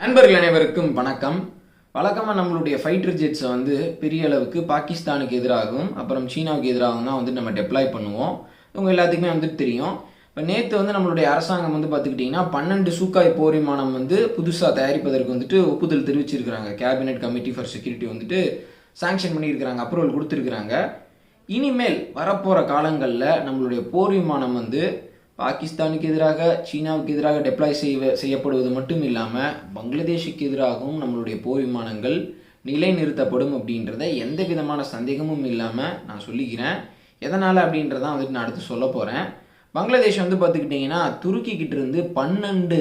நண்பர்கள் அனைவருக்கும் வணக்கம். வழக்கமாக நம்மளுடைய ஃபைட்டர் ஜெட்ஸை வந்து பெரிய அளவுக்கு பாகிஸ்தானுக்கு எதிராகவும் அப்புறம் சீனாவுக்கு எதிராகவும் தான் வந்து நம்ம டெப்ளாய் பண்ணுவோம். உங்கள் எல்லாத்துக்குமே வந்துட்டு தெரியும். இப்போ நேற்று வந்து நம்மளுடைய அரசாங்கம் வந்து பார்த்துக்கிட்டிங்கன்னா பன்னெண்டு சூக்காய் போர் விமானம் வந்து புதுசாக தயாரிப்பதற்கு வந்துட்டு ஒப்புதல் தெரிவிச்சிருக்கிறாங்க. கேபினெட் கமிட்டி ஃபார் செக்யூரிட்டி வந்துட்டு சாங்ஷன் பண்ணியிருக்கிறாங்க அப்ரூவல் கொடுத்துருக்குறாங்க. இனிமேல் வரப்போகிற காலங்களில் நம்மளுடைய போர் விமானம் வந்து பாகிஸ்தானுக்கு எதிராக சீனாவுக்கு எதிராக டெப்ளாய் செய்வ செய்யப்படுவது மட்டும் இல்லாமல் பங்களாதேஷுக்கு எதிராகவும் நம்மளுடைய போர் விமானங்கள் நிலைநிறுத்தப்படும் அப்படின்றத எந்த விதமான சந்தேகமும் இல்லாமல் நான் சொல்லிக்கிறேன். எதனால் அப்படின்றதான் வந்துட்டு நான் அடுத்து சொல்ல போகிறேன் பங்களாதேஷ் வந்து பார்த்துக்கிட்டிங்கன்னா துருக்கிக்கிட்ட இருந்து பன்னெண்டு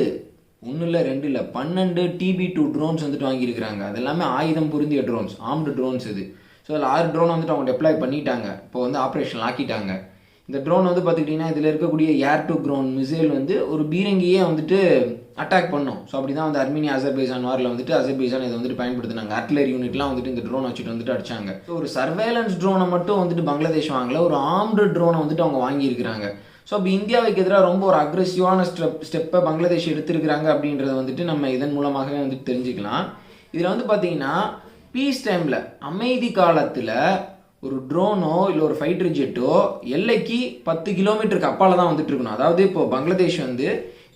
ஒன்றும் இல்லை ரெண்டு இல்லை பன்னெண்டு டிபி டூ ட்ரோன்ஸ் வந்துட்டு வாங்கியிருக்கிறாங்க. அது எல்லாமே ஆயுதம் பொருந்திய ட்ரோன்ஸ் ஆம்டு ட்ரோன்ஸ் இது. ஸோ அதில் ஆறு ட்ரோன் வந்துட்டு அவங்க டெப்ளாய் பண்ணிட்டாங்க. இப்போ வந்து ஆப்ரேஷன் ஆக்கிட்டாங்க. இந்த ட்ரோன் வந்து பார்த்துக்கிட்டிங்கன்னா இதில் இருக்கக்கூடிய ஏர் டு க்ரோன் மிசைல் வந்து ஒரு பீரங்கியே வந்துட்டு அட்டாக் பண்ணோம். ஸோ அப்படி தான் வந்து அர்மீனியா அசர்பைசான் வாரில் வந்துட்டு அசர்பைசான் இதை வந்துட்டு பயன்படுத்தினாங்க. அட்லர் யூனிட்லாம் வந்துட்டு இந்த ட்ரோன் வச்சுட்டு வந்துட்டு அடிச்சாங்க. ஸோ ஒரு சர்வேலன்ஸ் ட்ரோனை மட்டும் வந்துட்டு பங்களாதேஷ் வாங்கல. ஒரு ஆம்டு ட்ரோனை வந்துட்டு அவங்க வாங்கியிருக்கிறாங்க. ஸோ அப்போ இந்தியாவுக்கு எதிராக ரொம்ப ஒரு அக்ரெசிவான ஸ்டெப் ஸ்டெப்பை பங்களாதேஷ் எடுத்திருக்கிறாங்க அப்படின்றத வந்துட்டு நம்ம இதன் மூலமாகவே வந்துட்டு தெரிஞ்சுக்கலாம். இதில் வந்து பார்த்தீங்கன்னா பீஸ் டைமில் அமைதி காலத்தில் ஒரு ட்ரோனோ இல்லை ஒரு ஃபைட்டர் ஜெட்டோ எல்லைக்கு பத்து கிலோமீட்டருக்கு அப்பால் தான் வந்துட்டு இருக்கணும். அதாவது இப்போ பங்களாதேஷ் வந்து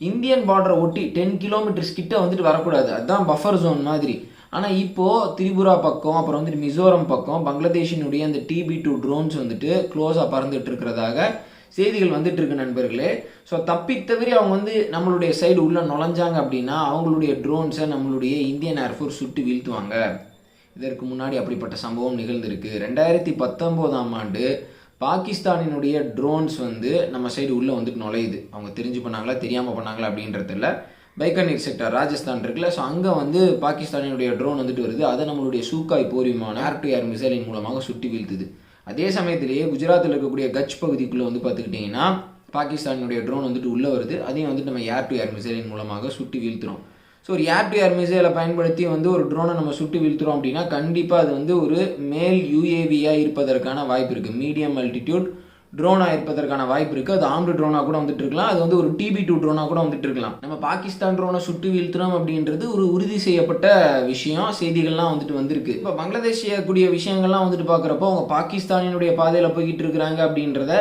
இந்தியன் பார்டரை ஒட்டி டென் கிலோமீட்டர்ஸ் கிட்ட வந்துட்டு வரக்கூடாது. அதுதான் பஃபர் ஜோன் மாதிரி. ஆனால் இப்போது திரிபுரா பக்கம் அப்புறம் வந்துட்டு மிசோரம் பக்கம் பங்களாதேஷினுடைய அந்த டிபி டூ ட்ரோன்ஸ் வந்துட்டு க்ளோஸாக பறந்துட்டு இருக்கிறதாக செய்திகள் வந்துட்டு இருக்கு நண்பர்களே. ஸோ தப்பி தவிர அவங்க வந்து நம்மளுடைய சைடு உள்ளே நுழைஞ்சாங்க அப்படின்னா அவங்களுடைய ட்ரோன்ஸை நம்மளுடைய இந்தியன் ஏர்ஃபோர்ஸ் சுட்டு வீழ்த்துவாங்க. இதற்கு முன்னாடி அப்படிப்பட்ட சம்பவம் நிகழ்ந்திருக்கு. ரெண்டாயிரத்தி பத்தொம்போதாம் ஆண்டு பாகிஸ்தானினுடைய ட்ரோன்ஸ் வந்து நம்ம சைடு உள்ளே வந்துட்டு நுழையுது. அவங்க தெரிஞ்சு பண்ணாங்களா தெரியாமல் பண்ணாங்களா அப்படின்றதில்ல பைக்கனீர் செக்டர் ராஜஸ்தான் இருக்குல்ல ஸோ அங்கே வந்து பாகிஸ்தானினுடைய ட்ரோன் வந்துட்டு வருது. அதை நம்மளுடைய சூக்காய் போர் விமானம் ஏர் டு ஏர் மிசைலின் மூலமாக சுட்டி வீழ்த்துது. அதே சமயத்திலேயே குஜராத்தில் இருக்கக்கூடிய கட்ச் பகுதிக்குள்ளே வந்து பார்த்துக்கிட்டிங்கன்னா பாகிஸ்தானுடைய ட்ரோன் வந்துட்டு உள்ளே வருது. அதையும் வந்துட்டு நம்ம ஏர் டு ஏர் மிசைலின் மூலமாக சுட்டி வீழ்த்துறோம். ஸோ ஒரு ஏர் மிசைலை பயன்படுத்தி வந்து ஒரு ட்ரோனை நம்ம சுட்டு வீழ்த்துறோம் அப்படின்னா கண்டிப்பாக அது வந்து ஒரு மேல் யூஏவியாக இருப்பதற்கான வாய்ப்பு இருக்குது மீடியம் அல்டிடியூட் ட்ரோனாக இருப்பதற்கான வாய்ப்பு இருக்குது அது ஆம்டு ட்ரோனாக கூட வந்துட்டு இருக்கலாம். அது வந்து ஒரு டிபி டூ ட்ரோனாக கூட வந்துட்டு இருக்கலாம். நம்ம பாகிஸ்தான் ட்ரோனை சுட்டு வீழ்த்துறோம் அப்படின்றது ஒரு உறுதி செய்யப்பட்ட விஷயம். செய்திகள்லாம் வந்துட்டு வந்திருக்கு. இப்போ பங்களாதேஷ் செய்யக்கூடிய விஷயங்கள்லாம் வந்துட்டு பார்க்குறப்போ அவங்க பாகிஸ்தானினுடைய பாதையில் போய்கிட்டு இருக்கிறாங்க அப்படின்றத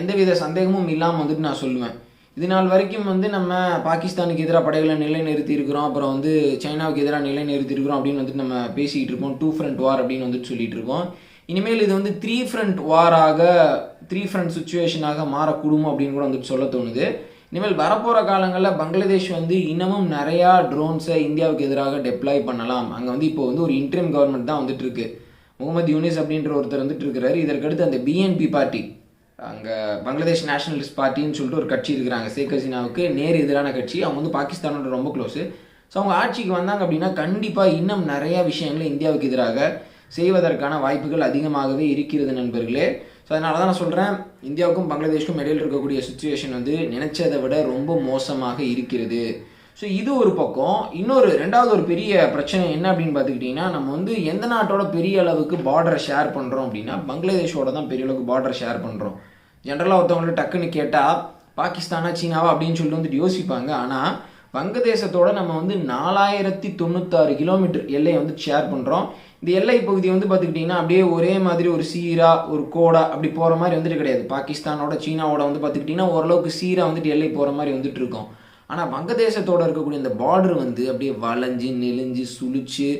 எந்தவித சந்தேகமும் இல்லாமல் வந்துட்டு நான் சொல்லுவேன். இது நாள் வரைக்கும் வந்து நம்ம பாகிஸ்தானுக்கு எதிராக படைகளை நிலைநிறுத்தி இருக்கிறோம். அப்புறம் வந்து சைனாவுக்கு எதிராக நிலைநிறுத்தி இருக்கிறோம் அப்படின்னு வந்துட்டு நம்ம பேசிக்கிட்டு இருக்கோம் டூ ஃப்ரண்ட் வார் அப்படின்னு வந்துட்டு சொல்லிட்டு இருக்கோம். இனிமேல் இது வந்து த்ரீ ஃப்ரண்ட் வாராக த்ரீ ஃப்ரண்ட் சுச்சுவேஷனாக மாறக்கூடும் அப்படின்னு கூட வந்துட்டு சொல்ல தோணுது. இனிமேல் வரப்போகிற காலங்களில் பங்களாதேஷ் வந்து இன்னமும் நிறையா ட்ரோன்ஸை இந்தியாவுக்கு எதிராக டெப்ளாய் பண்ணலாம். அங்கே வந்து இப்போ வந்து ஒரு இன்ட்ரீம் கவர்மெண்ட் தான் வந்துட்டு இருக்கு. முகமது யூனிஸ் அப்படின்ற ஒருத்தர் வந்துட்டு இருக்கிறாரு. இதற்கடுத்து அந்த பிஎன்பி பார்ட்டி அங்கே பங்களாதேஷ் நேஷனலிஸ்ட் பார்ட்டின்னு சொல்லிட்டு ஒரு கட்சி இருக்கிறாங்க. ஷேக் ஹசீனாவுக்கு நேர் எதிரான கட்சி. அவங்க வந்து பாகிஸ்தானோட ரொம்ப க்ளோஸு ஸோ அவங்க ஆட்சிக்கு வந்தாங்க அப்படின்னா கண்டிப்பாக இன்னும் நிறையா விஷயங்களை இந்தியாவுக்கு எதிராக செய்வதற்கான வாய்ப்புகள் அதிகமாகவே இருக்கிறது நண்பர்களே. ஸோ அதனால தான் நான் சொல்கிறேன் இந்தியாவுக்கும் பங்களாதேஷுக்கும் இடையில் இருக்கக்கூடிய சுச்சுவேஷன் வந்து நினைச்சதை விட ரொம்ப மோசமாக இருக்கிறது. ஸோ இது ஒரு பக்கம். இன்னொரு ரெண்டாவது ஒரு பெரிய பிரச்சனை என்ன அப்படின்னு பார்த்துக்கிட்டிங்கன்னா நம்ம வந்து எந்த நாட்டோட பெரிய அளவுக்கு பார்டரை ஷேர் பண்ணுறோம் அப்படின்னா பங்களாதேஷோட தான் பெரிய அளவுக்கு பார்டரை ஷேர் பண்ணுறோம் ஜென்ரலாக ஒருத்தவங்கள்ட்ட டக்குன்னு கேட்டால் பாகிஸ்தானா சீனாவா? அப்படின்னு சொல்லிட்டு வந்துட்டு யோசிப்பாங்க. ஆனால் வங்கதேசத்தோட நம்ம வந்து நாலாயிரத்தி தொண்ணூத்தாறு கிலோமீட்டர் எல்லையை வந்து ஷேர் பண்ணுறோம் இந்த எல்லை பகுதி வந்து பார்த்துக்கிட்டிங்கன்னா அப்படியே ஒரே மாதிரி ஒரு சீரா ஒரு கோடா அப்படி போகிற மாதிரி வந்துட்டு கிடையாது. பாகிஸ்தானோட சீனாவோட வந்து பார்த்துக்கிட்டிங்கன்னா ஓரளவுக்கு சீராக வந்துட்டு எல்லை போகிற மாதிரி வந்துட்டு இருக்கும். ஆனால் வங்கதேசத்தோட இருக்கக்கூடிய இந்த பார்டர் வந்து அப்படியே வளைஞ்சு நெளிஞ்சு சுழிச்சு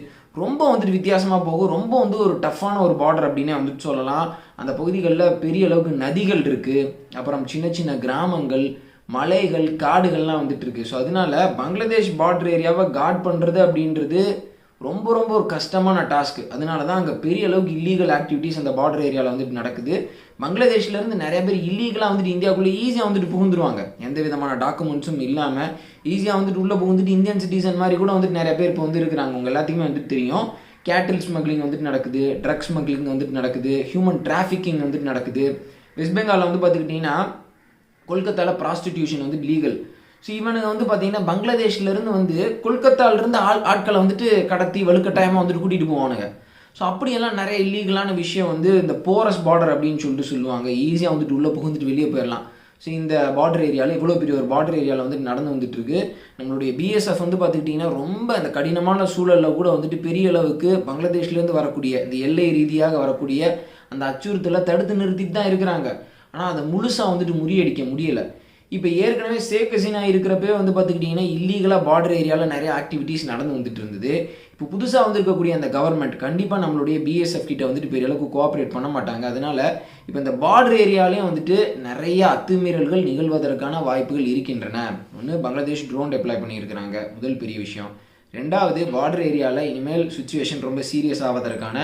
ரொம்ப வந்துட்டு வித்தியாசமாக போகும். ரொம்ப வந்து ஒரு டஃப்பான ஒரு பார்டர் அப்படின்னே வந்துட்டு சொல்லலாம். அந்த பகுதிகளில் பெரிய அளவுக்கு நதிகள் இருக்குது அப்புறம் சின்ன சின்ன கிராமங்கள் மலைகள் காடுகள்லாம் வந்துட்டு இருக்கு. ஸோ அதனால பங்களாதேஷ் பார்டர் ஏரியாவை காட் பண்ணுறது அப்படின்றது ரொம்ப ரொம்ப ஒரு கஷ்டமான டாஸ்க் அதனால தான் அங்கே பெரிய அளவுக்கு இல்லீகல் ஆக்டிவிட்டீஸ் அந்த பார்டர் ஏரியாவில் வந்துட்டு நடக்குது. பங்களாதேஷ்லேருந்து நிறைய பேர் இல்லீகலாக வந்துட்டு இந்தியாவுக்குள்ளே ஈஸியாக வந்துட்டு புகுந்துருவாங்க. எந்த விதமான டாக்குமெண்ட்ஸும் இல்லாமல் ஈஸியாக வந்துட்டு உள்ளே புகுந்துட்டு இந்தியன் சிட்டிசன் மாதிரி கூட வந்துட்டு நிறைய பேர் இப்போ வந்து இருக்கிறாங்க உங்கள் எல்லாத்துக்குமே வந்துட்டு தெரியும். கேட்டில் ஸ்மக்லிங் வந்துட்டு நடக்குது ட்ரக்ஸ் ஸ்மக்லிங் வந்துட்டு நடக்குது ஹியூமன் டிராஃபிக்கிங் வந்துட்டு நடக்குது. வெஸ்ட் பெங்காலில் வந்து பார்த்துக்கிட்டிங்கன்னா கொல்கத்தாவில் ப்ராஸ்டிடியூஷன் வந்து லீகல் ஸோ இவனுங்க வந்து பார்த்தீங்கன்னா பங்களாதேஷ்லேருந்து வந்து கொல்கத்தாவிலேருந்து ஆள் ஆட்களை வந்துட்டு கடத்தி வலுக்கட்டாயமாக வந்துட்டு கூட்டிகிட்டு போவானுங்க. ஸோ அப்படியெல்லாம் நிறைய இல்லீகலான விஷயம் வந்து இந்த போரஸ் பார்டர் அப்படின்னு சொல்லிட்டு சொல்லுவாங்க. ஈஸியாக வந்துட்டு உள்ளே புகுந்துட்டு வெளியே போயிடலாம். ஸோ இந்த பார்டர் ஏரியாவில் இவ்வளோ பெரிய ஒரு பார்டர் ஏரியாவில் வந்துட்டு நடந்து வந்துட்டுருக்கு. நம்மளுடைய பிஎஸ்எஃப் வந்து பார்த்துக்கிட்டிங்கன்னா ரொம்ப அந்த கடினமான சூழலில் கூட வந்துட்டு பெரிய அளவுக்கு பங்களாதேஷ்லேருந்து வரக்கூடிய இந்த எல்லை ரீதியாக வரக்கூடிய அந்த அச்சுறுத்தலை தடுத்து நிறுத்திட்டு தான் இருக்கிறாங்க. ஆனால் அதை முழுசாக வந்துட்டு முறியடிக்க முடியலை. இப்போ ஏற்கனவே சேஃப் கசினா இருக்கிறப்பவே வந்து பார்த்துக்கிட்டிங்கன்னா இல்லீகலாக பார்டர் ஏரியாவில் நிறைய ஆக்டிவிட்டீஸ் நடந்து வந்துட்டு இருந்தது. இப்போ புதுசாக வந்திருக்கக்கூடிய அந்த கவர்மெண்ட் கண்டிப்பாக நம்மளுடைய பிஎஸ்எஃப் கிட்ட வந்துட்டு பெரிய அளவுக்கு கோஆப்ரேட் பண்ண மாட்டாங்க. அதனால இப்போ இந்த பார்டர் ஏரியாலையும் வந்துட்டு நிறைய அத்துமீறல்கள் நிகழ்வதற்கான வாய்ப்புகள் இருக்கின்றன. ஒன்று பங்களாதேஷ் ட்ரோன் டெப்ளாய் பண்ணியிருக்கிறாங்க. முதல் பெரிய விஷயம். ரெண்டாவது பார்டர் ஏரியாவில் இனிமேல் சுச்சுவேஷன் ரொம்ப சீரியஸ் ஆவதற்கான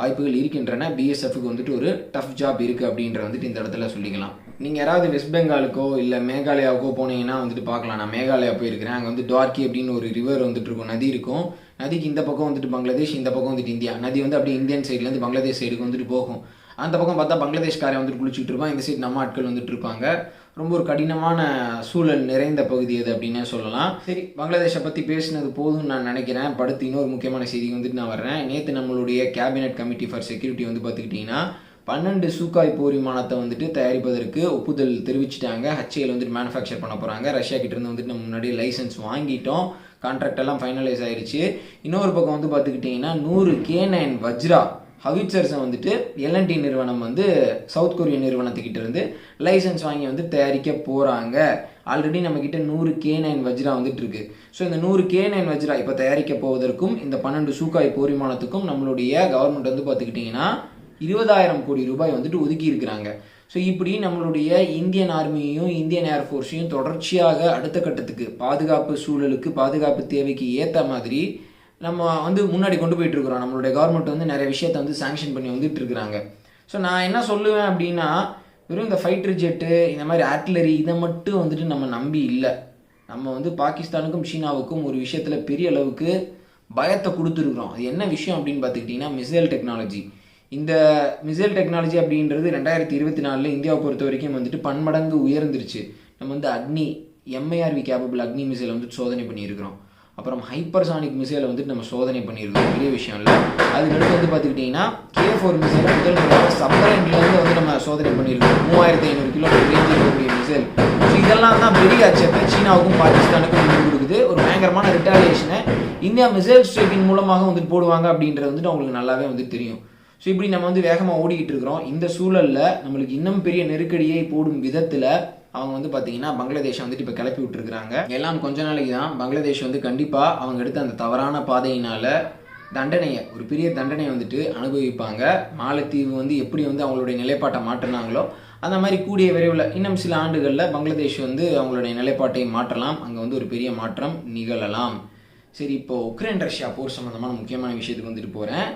வாய்ப்புகள் இருக்கின்றன. பிஎஸ்எஃப்க்கு வந்துட்டு ஒரு டஃப் ஜாப் இருக்குது அப்படின்ற வந்துட்டு இந்த இடத்துல சொல்லிக்கலாம். நீங்கள் யாராவது வெஸ்ட் பெங்காலுக்கோ இல்லை மேகாலயாவுக்கோ போனீங்கன்னா வந்துட்டு பார்க்கலாம். நான் மேகாலயா போயிருக்கிறேன். அங்கே வந்து டார்க்கி அப்படின்னு ஒரு ரிவர் வந்துட்டு இருக்கும். நதி இருக்கும். நதிக்கு இந்த பக்கம் வந்துட்டு பங்களாதேஷ் இந்த பக்கம் வந்துட்டு இந்தியா. நதி வந்து அப்படியே இந்தியன் சைட்லேருந்து பங்களாதேஷ் சைடுக்கு வந்துட்டு போகும். அந்த பக்கம் பார்த்தா பங்களாதேஷ்காரன் வந்துட்டு குளிச்சுட்டு இருப்பான். இந்த சைடு நம்ம ஆட்கள் வந்துட்டு இருப்பாங்க. ரொம்ப ஒரு கடினமான சூழல் நிறைந்த பகுதி அது அப்படின்னே சொல்லலாம். சரி. பங்களாதேஷை பற்றி பேசினது போதும்னு நான் நினைக்கிறேன். படுத்து இன்னொரு முக்கியமான செய்தி வந்துட்டு நான் வர்றேன். நேற்று நம்மளுடைய கேபினெட் கமிட்டி ஃபார் செக்யூரிட்டி வந்து பார்த்துக்கிட்டிங்கன்னா பன்னெண்டு சூக்காய் போர் விமானத்தை வந்துட்டு தயாரிப்பதற்கு ஒப்புதல் தெரிவிச்சிட்டாங்க. ஹச்ஏல் வந்துட்டு மேனுஃபேக்சர் பண்ண போகிறாங்க ரஷ்யா கிட்டேருந்து வந்துட்டு நம்ம முன்னாடி லைசன்ஸ் வாங்கிட்டோம். கான்ட்ராக்ட் எல்லாம் ஃபைனலைஸ் ஆயிடுச்சு இன்னொரு பக்கம் வந்து பார்த்துக்கிட்டிங்கன்னா நூறு கே நைன் வஜ்ரா ஹவிட்சர்ஸை வந்துட்டு எல்என்டி நிறுவனம் வந்து சவுத் கொரிய நிறுவனத்துக்கிட்ட இருந்து லைசன்ஸ் வாங்கி வந்து தயாரிக்க போகிறாங்க ஆல்ரெடி நம்மக்கிட்ட நூறு கே நைன் வஜ்ரா வந்துட்டு இருக்கு. ஸோ இந்த நூறு கே நைன் வஜ்ரா இப்போ தயாரிக்க போவதற்கும் இந்த பன்னெண்டு சூக்காய் போர் விமானத்துக்கும் நம்மளுடைய கவர்மெண்ட் வந்து பார்த்துக்கிட்டிங்கன்னா இருபதாயிரம் கோடி ரூபாய் வந்துட்டு ஒதுக்கி இருக்கிறாங்க. ஸோ இப்படி நம்மளுடைய இந்தியன் ஆர்மியையும் இந்தியன் ஏர்ஃபோர்ஸையும் தொடர்ச்சியாக அடுத்த கட்டத்துக்கு பாதுகாப்பு சூழலுக்கு பாதுகாப்பு தேவைக்கு ஏற்ற மாதிரி நம்ம வந்து முன்னாடி கொண்டு போயிட்டு இருக்கிறோம். நம்மளுடைய கவர்மெண்ட் வந்து நிறைய விஷயத்த வந்து சாங்ஷன் பண்ணி வந்துட்டு இருக்கிறாங்க. ஸோ நான் என்ன சொல்லுவேன் அப்படின்னா வெறும் இந்த ஃபைட்டர் ஜெட்டு இந்த மாதிரி ஆர்ட்லரி இதை மட்டும் வந்துட்டு நம்ம நம்பி இல்லை. நம்ம வந்து பாகிஸ்தானுக்கும் சீனாவுக்கும் ஒரு விஷயத்தில் பெரிய அளவுக்கு பயத்தை கொடுத்துருக்குறோம். அது என்ன விஷயம் அப்படின்னு பார்த்துக்கிட்டிங்கன்னா மிசைல் டெக்னாலஜி இந்த மிசைல் டெக்னாலஜி அப்படின்றது ரெண்டாயிரத்தி இருபத்தி நாலில் இந்தியாவை பொறுத்த வரைக்கும் வந்துட்டு பன்மடங்கு உயர்ந்துருச்சு. நம்ம வந்து அக்னி எம்ஐஆர்வி கேபபிள் அக்னி மிசைல் வந்துட்டு சோதனை பண்ணியிருக்கிறோம். அப்புறம் ஹைப்பர்சானிக் மிசைலை வந்துட்டு நம்ம சோதனை பண்ணியிருக்கோம் பெரிய விஷயம் இல்லை அதுக்கடுத்து வந்து பார்த்துக்கிட்டிங்கன்னா கே ஃபோர் மிசைலை முதல் முறையாக சப்மரைன்லேருந்து வந்து நம்ம சோதனை பண்ணியிருக்கோம் மூவாயிரத்தி ஐநூறு கிலோமீட்டர் ரேஞ்ச் இருக்கக்கூடிய மிசைல் ஸோ இதெல்லாம் தான் பெரிய அச்சத்தை சீனாவுக்கும் பாகிஸ்தானுக்கும் கொடுக்குது. ஒரு பயங்கரமான ரிட்டாலியேஷனை இந்தியா மிசைல் ஸ்ட்ரைக்கின் மூலமாக வந்துட்டு போடுவாங்க அப்படின்றது வந்துட்டு அவங்களுக்கு நல்லாவே வந்து தெரியும். ஸோ இப்படி நம்ம வந்து வேகமாக ஓடிக்கிட்டு இருக்கிறோம். இந்த சூழலில் நம்மளுக்கு இன்னும் பெரிய நெருக்கடியை போடும் விதத்தில் அவங்க வந்து பார்த்தீங்கன்னா பங்களாதேஷை வந்துட்டு இப்போ கிளப்பி விட்டுருக்குறாங்க. எல்லாம் கொஞ்ச நாளைக்கு தான் பங்களாதேஷ் வந்து கண்டிப்பாக அவங்க எடுத்த அந்த தவறான பாதையினால் தண்டனையை ஒரு பெரிய தண்டனையை வந்துட்டு அனுபவிப்பாங்க. மாலத்தீவு வந்து எப்படி வந்து அவங்களுடைய நிலைப்பாட்டை மாற்றினாங்களோ அந்த மாதிரி கூடிய விரைவில் இன்னும் சில ஆண்டுகளில் பங்களாதேஷ் வந்து அவங்களுடைய நிலைப்பாட்டை மாற்றலாம். அங்கே வந்து ஒரு பெரிய மாற்றம் நிகழலாம். சரி இப்போ உக்ரைன் ரஷ்யா போர் சம்மந்தமான முக்கியமான விஷயத்துக்கு வந்துட்டு போகிறேன்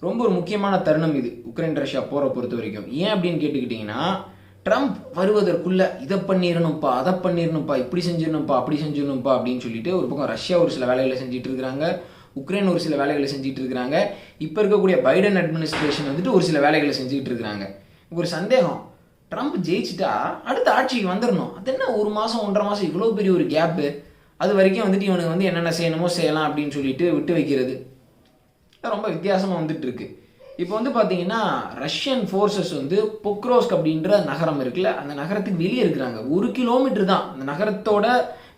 ரொம்ப ஒரு முக்கியமான தருணம் இது உக்ரைன் ரஷ்யா போரை பொறுத்த வரைக்கும். ஏன் அப்படின்னு கேட்டுக்கிட்டிங்கன்னா ட்ரம்ப் வருவதற்குள்ள இதை பண்ணிடணும்ப்பா அதை பண்ணிடணும்ப்பா இப்படி செஞ்சிடணும்ப்பா அப்படி செஞ்சிடணும்ப்பா அப்படின்னு சொல்லிட்டு ஒரு பக்கம் ரஷ்யா ஒரு சில வேலைகளை செஞ்சுட்டு இருக்கிறாங்க உக்ரைன் ஒரு சில வேலைகளை செஞ்சுட்டு இருக்கிறாங்க இப்போ இருக்கக்கூடிய பைடன் அட்மினிஸ்ட்ரேஷன் வந்துட்டு ஒரு சில வேலைகளை செஞ்சுட்டு இருக்கிறாங்க. ஒரு சந்தேகம். ட்ரம்ப் ஜெயிச்சிட்டா அடுத்த ஆட்சிக்கு வந்துடணும் அது என்ன ஒரு மாதம் ஒன்றரை மாதம் இவ்வளோ பெரிய ஒரு கேப்பு அது வரைக்கும் வந்துட்டு இவனுக்கு வந்து என்னென்ன செய்யணுமோ செய்யலாம் அப்படின்னு சொல்லிட்டு விட்டு வைக்கிறது. ரொம்ப வித்தியாசமாக வந்துட்டு இருக்கு இப்போ வந்து பார்த்தீங்கன்னா ரஷ்யன் ஃபோர்ஸஸ் வந்து பொக்ரோஸ்க் அப்படின்ற நகரம் இருக்குல்ல அந்த நகரத்துக்கு வெளியே இருக்கிறாங்க. ஒரு கிலோமீட்டர் தான். அந்த நகரத்தோட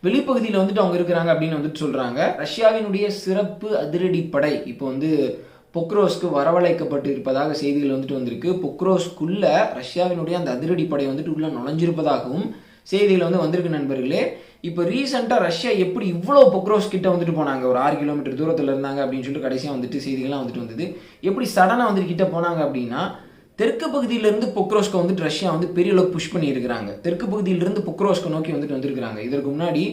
வெளிப்பகுதியில் வந்துட்டு அவங்க இருக்கிறாங்க அப்படின்னு வந்துட்டு சொல்கிறாங்க ரஷ்யாவினுடைய சிறப்பு அதிரடி படை இப்போ வந்து பொக்ரோஸ்க்கு வரவழைக்கப்பட்டு இருப்பதாக செய்திகள் வந்துட்டு வந்திருக்கு. பொக்ரோஸ்க்குள்ள ரஷ்யாவினுடைய அந்த அதிரடி படை வந்துட்டு உள்ள நுழைஞ்சிருப்பதாகவும் செய்திகள் வந்து வந்திருக்கு நண்பர்களே. இப்போ ரீசெண்டாக ரஷ்யா எப்படி இவ்வளோ பொக்ரோஸ் கிட்ட வந்துட்டு போனாங்க? ஒரு ஆறு கிலோமீட்டர் தூரத்தில் இருந்தாங்க அப்படின்னு சொல்லிட்டு கடைசியாக வந்துட்டு செய்திகள்லாம் வந்துட்டு வந்தது. எப்படி சடனாக வந்துட்டு கிட்ட போனாங்க அப்படின்னா தெற்கு பகுதியிலிருந்து பொக்ரோஸ்க்கு வந்துட்டு ரஷ்யா வந்து பெரிய அளவுக்கு புஷ் பண்ணியிருக்கிறாங்க. தெற்கு பகுதியிலிருந்து பொக்ரோஸ்க்கு நோக்கி வந்துட்டு வந்திருக்கிறாங்க. இதற்கு முன்னாடி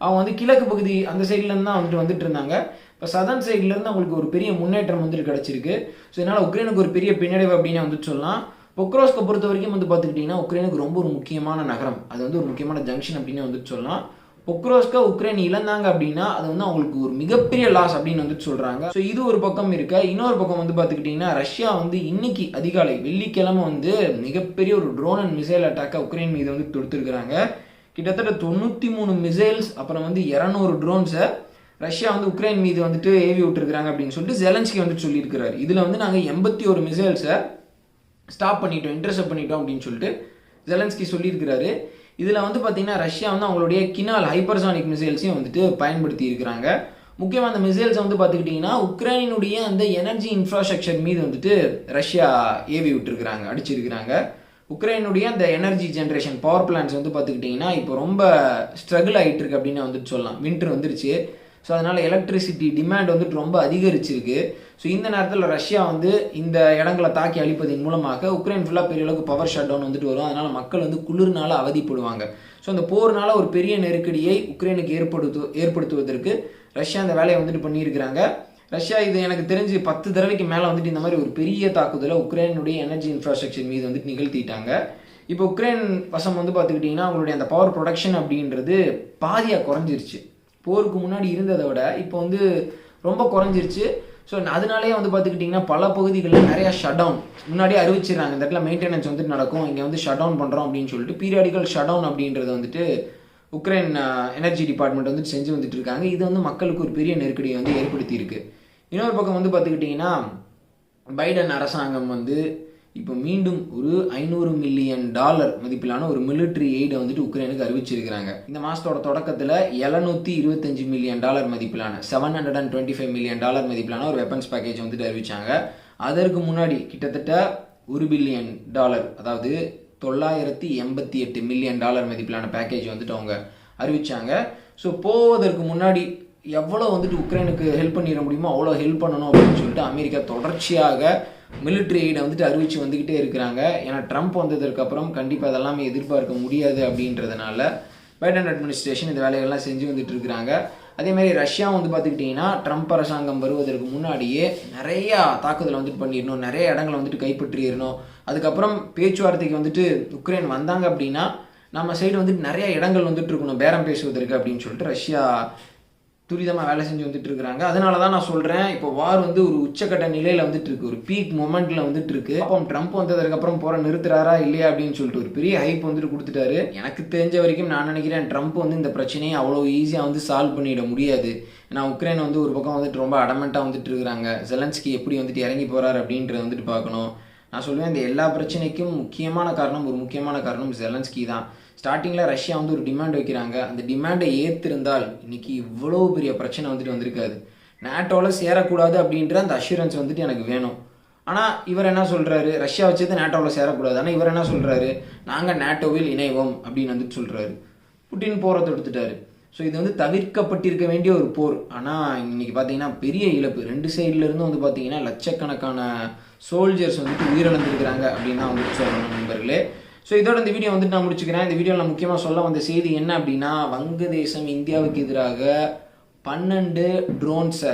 அவங்க வந்து கிழக்கு பகுதி அந்த சைட்லேருந்து தான் வந்துட்டு வந்துட்டு இருந்தாங்க. இப்போ சதன் சைட்லேருந்து அவங்களுக்கு ஒரு பெரிய முன்னேற்றம் வந்துட்டு கிடச்சிருக்கு. ஸோ இதனால் உக்ரைனுக்கு ஒரு பெரிய பின்னடைவு அப்படின்னு வந்துட்டு சொல்லலாம். பொக்ரோஸ்கை பொறுத்த வரைக்கும் வந்து பார்த்துக்கிட்டிங்கன்னா உக்ரைனுக்கு ரொம்ப ஒரு முக்கியமான நகரம். அது வந்து ஒரு முக்கியமான ஜங்ஷன் அப்படின்னு வந்துட்டு சொல்லலாம். பொக்ரோஸ்கா உக்ரைன் இழந்தாங்க அப்படின்னா அது வந்து அவங்களுக்கு ஒரு மிகப்பெரிய லாஸ் அப்படின்னு வந்துட்டு சொல்கிறாங்க ஸோ இது ஒரு பக்கம் இருக்க. இன்னொரு பக்கம் வந்து பார்த்துக்கிட்டிங்கன்னா ரஷ்யா வந்து இன்னைக்கு அதிகாலை வெள்ளிக்கிழமை வந்து மிகப்பெரிய ஒரு ட்ரோன் அண்ட் மிசைல் அட்டாக்கை உக்ரைன் மீது வந்து தொடுத்துருக்குறாங்க. கிட்டத்தட்ட தொண்ணூற்றி மூணு மிசைல்ஸ் அப்புறம் வந்து இரநூறு ட்ரோன்ஸை ரஷ்யா வந்து உக்ரைன் மீது வந்துட்டு ஏவி விட்டுருக்குறாங்க அப்படின்னு சொல்லிட்டு ஜெலன்ஸ்கி வந்துட்டு சொல்லியிருக்கிறார். இதில் வந்து நாங்கள் எண்பத்தி ஒரு மிசைல்ஸை ஸ்டாப் பண்ணிட்டோம் இன்டர்செப்ட் பண்ணிட்டோம் அப்படின்னு சொல்லிட்டு ஜெலன்ஸ்கி சொல்லியிருக்கிறாரு. இதில் வந்து பார்த்தீங்கன்னா ரஷ்யா வந்து அவங்களுடைய கினால் ஹைப்பர்சானிக் மிசைல்ஸையும் வந்துட்டு பயன்படுத்தி இருக்கிறாங்க. முக்கியமாக அந்த மிசைல்ஸ் வந்து பார்த்துக்கிட்டிங்கன்னா உக்ரைனுடைய அந்த எனர்ஜி இன்ஃப்ராஸ்ட்ரக்சர் மீது வந்துட்டு ரஷ்யா ஏவி விட்டுருக்குறாங்க அடிச்சிருக்கிறாங்க. உக்ரைனுடைய அந்த எனர்ஜி ஜென்ரேஷன் பவர் பிளான்ஸ் வந்து பார்த்துக்கிட்டிங்கன்னா இப்போ ரொம்ப ஸ்ட்ரகிள் ஆகிட்டு இருக்கு அப்படின்னு வந்துட்டு சொல்லலாம். வின்டர் வந்துருச்சு. ஸோ அதனால் எலக்ட்ரிசிட்டி டிமாண்ட் வந்துட்டு ரொம்ப அதிகரிச்சிருக்கு. ஸோ இந்த நேரத்தில் ரஷ்யா வந்து இந்த இடங்களை தாக்கி அழிப்பதன் மூலமாக உக்ரைன் ஃபுல்லாக பெரிய அளவுக்கு பவர் ஷட் டவுன் வந்துட்டு வரும். அதனால் மக்கள் வந்து குளிர்னால அவதிப்படுவாங்க. ஸோ அந்த போர்னால ஒரு பெரிய நெருக்கடியை உக்ரைனுக்கு ஏற்படுத்து ஏற்படுத்துவதற்கு ரஷ்யா அந்த வேலையை வந்துட்டு பண்ணியிருக்கிறாங்க. ரஷ்யா இது எனக்கு தெரிஞ்சு பத்து தடவைக்கு மேலே வந்துட்டு இந்த மாதிரி ஒரு பெரிய தாக்குதலை உக்ரைனுடைய எனர்ஜி இன்ஃப்ராஸ்ட்ரக்சர் மீது வந்துட்டு நிகழ்த்திட்டாங்க. இப்போ உக்ரைன் வசம் வந்து பார்த்துக்கிட்டிங்கன்னா அவங்களுடைய அந்த பவர் ப்ரொடக்ஷன் அப்படின்றது பாதியாக குறைஞ்சிருச்சு. போருக்கு முன்னாடி இருந்ததை விட இப்போ வந்து ரொம்ப குறைஞ்சிருச்சு. ஸோ அதனாலேயே வந்து பார்த்துக்கிட்டிங்கன்னா பல பகுதிகளில் நிறையா ஷட் டவுன் முன்னாடியே அறிவிச்சிடறாங்க இந்த இடத்துல மெயின்டெனன்ஸ் வந்துட்டு நடக்கும் இங்கே வந்து ஷட் டவுன் பண்ணுறோம் அப்படின்னு சொல்லிட்டு பீரியாடிக்கல் ஷட் டவுன் அப்படின்றது வந்துட்டு உக்ரைன் எனர்ஜி டிபார்ட்மெண்ட் வந்துட்டு செஞ்சு வந்துட்டு இருக்காங்க. இது வந்து மக்களுக்கு ஒரு பெரிய நெருக்கடியை வந்து ஏற்படுத்தியிருக்கு. இன்னொரு பக்கம் வந்து பார்த்துக்கிட்டிங்கன்னா பைடன் அரசாங்கம் வந்து இப்போ மீண்டும் ஒரு ஐநூறு மில்லியன் டாலர் மதிப்பிலான ஒரு மிலிட்ரி எய்டை வந்துட்டு உக்ரைனுக்கு அறிவிச்சிருக்கிறாங்க. இந்த மாதத்தோட தொடக்கத்தில் எழுநூத்தி இருபத்தஞ்சு மில்லியன் டாலர் மதிப்பிலான seven hundred and twenty five million dollar மதிப்பிலான ஒரு வெப்பன்ஸ் பேக்கேஜ் வந்துட்டு அறிவிச்சாங்க. அதற்கு முன்னாடி கிட்டத்தட்ட ஒரு பில்லியன் டாலர் அதாவது தொள்ளாயிரத்தி எண்பத்தி எட்டு மில்லியன் டாலர் மதிப்பிலான பேக்கேஜ் வந்துட்டு அவங்க அறிவிச்சாங்க. ஸோ போவதற்கு முன்னாடி எவ்வளோ வந்துட்டு உக்ரைனுக்கு ஹெல்ப் பண்ணிட முடியுமோ அவ்வளோ ஹெல்ப் பண்ணணும் அப்படின்னு சொல்லிட்டு அமெரிக்கா தொடர்ச்சியாக மிலிட்ரி எய்டை வந்துட்டு அறிவிச்சு வந்துக்கிட்டே இருக்கிறாங்க. ஏன்னா ட்ரம்ப் வந்ததுக்கப்புறம் கண்டிப்பாக அதெல்லாமே எதிர்பார்க்க முடியாது அப்படின்றதுனால பைடன் அட்மினிஸ்ட்ரேஷன் இந்த வேலைகள்லாம் செஞ்சு வந்துட்டு இருக்கிறாங்க. அதே மாதிரி ரஷ்யா வந்து பார்த்துக்கிட்டிங்கன்னா ட்ரம்ப் அரசாங்கம் வருவதற்கு முன்னாடியே நிறையா தாக்குதலை வந்துட்டு பண்ணிடணும். நிறைய இடங்களை வந்துட்டு கைப்பற்றிடணும். அதுக்கப்புறம் பேச்சுவார்த்தைக்கு வந்துட்டு உக்ரைன் வந்தாங்க அப்படின்னா நம்ம சைடு வந்துட்டு நிறைய இடங்கள் வந்துட்டு இருக்கணும். பேரம் பேசுவதற்கு அப்படின்னு சொல்லிட்டு ரஷ்யா துரிதமாக வேலை செஞ்சு வந்துட்டு இருக்கிறாங்க அதனால தான் நான் சொல்கிறேன் இப்போ வார் வந்து ஒரு உச்சக்கட்ட நிலையில் வந்துட்டு இருக்கு ஒரு பீக் மொமெண்ட்டில் வந்துட்டு இருக்கு அப்போ ட்ரம்ப் வந்ததுக்கப்புறம் போகிற நிறுத்துறாரா இல்லையா அப்படின்னு சொல்லிட்டு ஒரு பெரிய ஹைப் வந்துட்டு கொடுத்துட்டாரு. எனக்கு தெரிஞ்ச வரைக்கும் நான் நினைக்கிறேன் ட்ரம்ப் வந்து இந்த பிரச்சனையை அவ்வளோ ஈஸியாக வந்து சால்வ் பண்ணிட முடியாது. ஏன்னா உக்ரைன் வந்து ஒரு பக்கம் வந்துட்டு ரொம்ப அடமெண்ட்டாக வந்துட்டு இருக்கிறாங்க ஜெலன்ஸ்கி எப்படி வந்துட்டு இறங்கி போகிறாரு அப்படின்றத வந்துட்டு பார்க்கணும். நான் சொல்லுவேன் இந்த எல்லா பிரச்சனைக்கும் முக்கியமான காரணம் ஒரு முக்கியமான காரணம் ஜெலன்ஸ்கி தான். ஸ்டார்டிங்கில் ரஷ்யா வந்து ஒரு டிமாண்ட் வைக்கிறாங்க. அந்த டிமாண்டை ஏற்றிருந்தால் இன்றைக்கி இவ்வளோ பெரிய பிரச்சனை வந்துட்டு வந்திருக்காது. நேட்டோவில் சேரக்கூடாது அப்படின்ற அந்த அஷூரன்ஸ் வந்துட்டு எனக்கு வேணும். ஆனால் இவர் என்ன சொல்கிறாரு ரஷ்யா வச்சது நேட்டோவில் சேரக்கூடாது. ஆனால் இவர் என்ன சொல்கிறாரு நாங்கள் நேட்டோவில் இணைவோம் அப்படின்னு வந்துட்டு சொல்கிறாரு புட்டின் போரை தொடுத்துட்டாரு ஸோ இது வந்து தவிர்க்கப்பட்டிருக்க வேண்டிய ஒரு போர். ஆனால் இன்னைக்கு பார்த்தீங்கன்னா பெரிய இழப்பு. ரெண்டு சைட்லேருந்து வந்து பார்த்தீங்கன்னா லட்சக்கணக்கான சோல்ஜர்ஸ் வந்துட்டு உயிரிழந்திருக்கிறாங்க அப்படின்னு தான் வந்துட்டு சொல்லணும் நண்பர்களே. ஸோ இதோட இந்த வீடியோ வந்துட்டு நான் முடிச்சுக்கிறேன். இந்த வீடியோவில் முக்கியமாக சொல்ல வந்த செய்தி என்ன அப்படின்னா வங்கதேசம் இந்தியாவுக்கு எதிராக பன்னெண்டு ட்ரோன்ஸை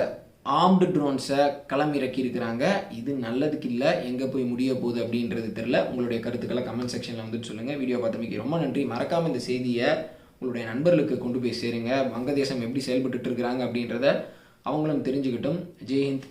ஆம்டு ட்ரோன்ஸை களம் இருக்கிறாங்க இது நல்லதுக்கு இல்லை எங்கே போய் முடிய போகுது அப்படின்றது தெரில உங்களுடைய கருத்துக்களை கமெண்ட் செக்ஷனில் வந்துட்டு சொல்லுங்கள் வீடியோ பார்த்தமைக்கு ரொம்ப நன்றி. மறக்காமல் இந்த செய்தியை உங்களுடைய நண்பர்களுக்கு கொண்டு போய் சேருங்க. வங்கதேசம் எப்படி செயல்பட்டுட்டு இருக்கிறாங்க அப்படின்றத அவங்களும் தெரிஞ்சுக்கிட்டும். ஜெய்ஹிந்த்